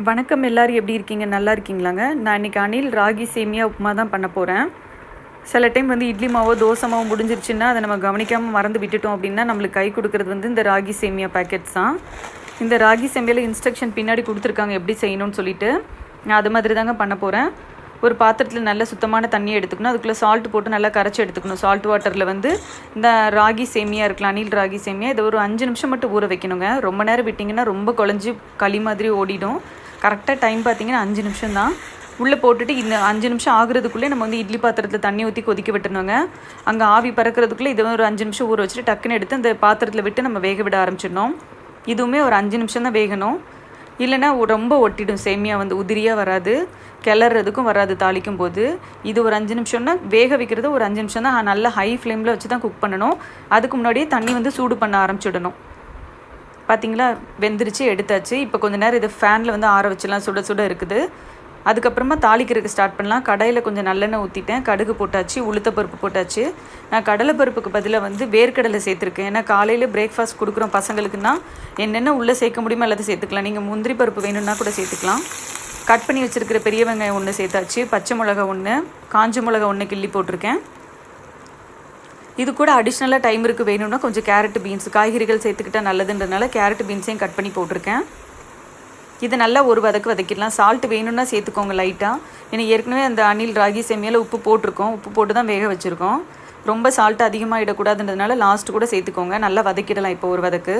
வணக்கம் எல்லோரும். எப்படி இருக்கீங்க? நல்லா இருக்கீங்களாங்க? நான் இன்னைக்கு அணில் ராகி சேமியா உப்புமா தான் பண்ண போகிறேன் சில டைம் வந்து இட்லி மாவோ தோசை மாவோ முடிஞ்சிருச்சுன்னா அதை நம்ம கவனிக்காமல் மறந்து விட்டுட்டோம் அப்படின்னா நம்மளுக்கு கை கொடுக்கறது வந்து இந்த ராகி சேமியா பேக்கெட்ஸ் தான். இந்த ராகி சேமியாவில் இன்ஸ்ட்ரக்ஷன் பின்னாடி கொடுத்துருக்காங்க எப்படி செய்யணும்னு சொல்லிட்டு. நான் அது மாதிரி தாங்க பண்ண போகிறேன் ஒரு பாத்திரத்தில் நல்ல சுத்தமான தண்ணியை எடுத்துக்கணும். அதுக்குள்ளே சால்ட் போட்டு நல்லா கரைச்சி எடுத்துக்கணும். சால்ட் வாட்டரில் வந்து இந்த ராகி சேமியா இருக்கலாம் அணில் ராகி சேமியா இதை ஒரு அஞ்சு நிமிஷம் மட்டும் ஊற வைக்கணுங்க. ரொம்ப நேரம் விட்டிங்கன்னா ரொம்ப குழஞ்சி களி மாதிரி ஓடிடும். கரெக்டாக டைம் பார்த்தீங்கன்னா அஞ்சு நிமிஷம் தான். உள்ளே போட்டுட்டு இந்த அஞ்சு நிமிஷம் ஆகுறதுக்குள்ளே நம்ம வந்து இட்லி பாத்திரத்தில் தண்ணி ஊற்றி கொதிக்க விட்டுருந்தோங்க அங்கே ஆவி பறக்கிறதுக்குள்ளே இதை ஒரு அஞ்சு நிமிஷம் ஊற வச்சுட்டு டக்குன்னு எடுத்து அந்த பாத்திரத்தில் விட்டு நம்ம வேக விட ஆரம்பிச்சிடணும். இதுவுமே ஒரு அஞ்சு நிமிஷம் தான் வேகணும். இல்லைன்னா ரொம்ப ஒட்டிடும். சேமியா வந்து உதிரியாக வராது. கிளறதுக்கும் வராது தாளிக்கும் போது இது ஒரு அஞ்சு நிமிஷம்னா வேக வைக்கிறது ஒரு அஞ்சு நிமிஷம் தான். நல்லா ஹை ஃப்ளேமில் வச்சு தான் குக் பண்ணணும். அதுக்கு முன்னாடியே தண்ணி வந்து சூடு பண்ண ஆரம்பிச்சிடணும். பார்த்தீங்களா வெந்துருச்சு எடுத்தாச்சு. இப்போ கொஞ்ச நேரம் இதை ஃபேனில் வந்து ஆற வச்சிடலாம். சுட சுட இருக்குது. அதுக்கப்புறமா தாளிக்கிறதுக்கு ஸ்டார்ட் பண்ணலாம். கடையில் கொஞ்சம் நல்லெண்ணெய் ஊற்றிட்டேன் கடுகு போட்டாச்சு உளுத்த பருப்பு போட்டாச்சு. நான் கடலை பருப்புக்கு பதிலாக வந்து வேர்க்கடலை சேர்த்துருக்கேன். ஏன்னா காலையில் பிரேக்ஃபாஸ்ட் கொடுக்குறோம் பசங்களுக்குன்னா என்னென்ன உள்ளே சேர்க்க முடியுமோ எல்லாத்தையும் சேர்த்துக்கலாம். நீங்கள் முந்திரி பருப்பு வேணும்னா கூட சேர்த்துக்கலாம். கட் பண்ணி வச்சுருக்கிற பெரிய வெங்காயம் ஒன்று சேர்த்தாச்சு. பச்சை மிளகா ஒன்று காஞ்ச மிளகா ஒன்று கிள்ளி போட்டிருக்கேன். இது கூட அடிஷ்னலாக டைம் இருக்குது வேணும்னா கொஞ்சம் கேரட் பீன்ஸ் காய்கறிகள் சேர்த்துக்கிட்டா நல்லதுன்றதுனால கேரட் பீன்ஸையும் கட் பண்ணி போட்டிருக்கேன். இது நல்லா ஒரு வதக்கு வதக்கிடலாம். சால்ட் வேணும்னா சேர்த்துக்கோங்க லைட்டாக ஏன்னா ஏற்கனவே அந்த அணில் ராகி செம்மியில் உப்பு போட்டிருக்கோம். உப்பு போட்டு தான் வேக வச்சுருக்கோம். ரொம்ப சால்ட் அதிகமாக இடக்கூடாதுன்றதுனால லாஸ்ட் கூட சேர்த்துக்கோங்க. நல்லா வதக்கிடலாம் இப்போ ஒரு வதக்கு.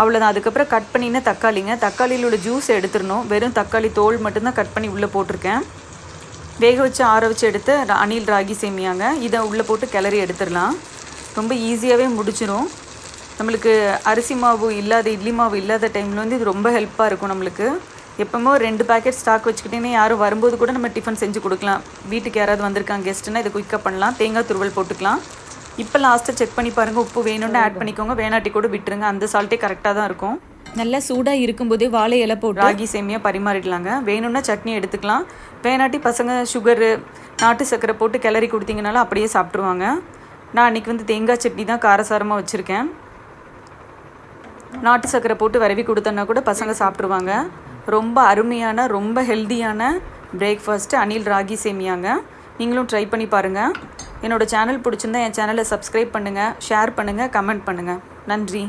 அவ்வளோதான் அதுக்கப்புறம் கட் பண்ணின தக்காளிங்க. தக்காளியில் உள்ள ஜூஸ் எடுத்துடணும். வெறும் தக்காளி தோல் மட்டும்தான் கட் பண்ணி உள்ளே போட்டிருக்கேன். வேக வச்சு ஆற வச்சு எடுத்து அணில் ராகி சேமியாங்க. இதை உள்ளே போட்டு கிளறி எடுத்துடலாம். ரொம்ப ஈஸியாகவே முடிச்சிடும் நம்மளுக்கு அரிசி மாவு இல்லாத இட்லி மாவு இல்லாத டைமில் வந்து இது ரொம்ப ஹெல்ப்பாக இருக்கும் நம்மளுக்கு. எப்போவுமே ஒரு ரெண்டு பேக்கெட் ஸ்டாக் வச்சுக்கிட்டேனே யாரும் வரும்போது கூட நம்ம டிஃபன் செஞ்சு கொடுக்கலாம். வீட்டுக்கு யாராவது வந்திருக்காங்க கெஸ்ட்டுனா இதை குயிக்காக பண்ணலாம். தேங்காய் துருவல் போட்டுக்கலாம். இப்போ லாஸ்ட்டாக செக் பண்ணி பாருங்கள் உப்பு வேணும்னு ஆட் பண்ணிக்கோங்க. வேணாட்டி கூட விட்டுருங்க. அந்த சால்ட்டே கரெக்டாக தான் இருக்கும். நல்லா சூடாக இருக்கும்போதே வாழை இலை போட்டு ராகி சேமியா பரிமாறிடலாங்க. வேணும்னா சட்னி எடுத்துக்கலாம். வேணாட்டி பசங்க சுகரு நாட்டு சர்க்கரை போட்டு கிளறி கொடுத்தீங்கனாலும் அப்படியே சாப்பிட்ருவாங்க நான் அன்றைக்கி வந்து தேங்காய் சட்னி தான் காரசாரமாக வச்சுருக்கேன். நாட்டு சர்க்கரை போட்டு வரவி கொடுத்தோன்னா கூட பசங்க சாப்பிட்ருவாங்க ரொம்ப அருமையான ரொம்ப ஹெல்த்தியான பிரேக்ஃபாஸ்ட்டு அணில் ராகி சேமியாங்க. நீங்களும் ட்ரை பண்ணி பாருங்கள் என்னோடய சேனல் பிடிச்சிருந்தா என் சேனலை சப்ஸ்கிரைப் பண்ணுங்கள் ஷேர் பண்ணுங்கள் கமெண்ட் பண்ணுங்கள் நன்றி.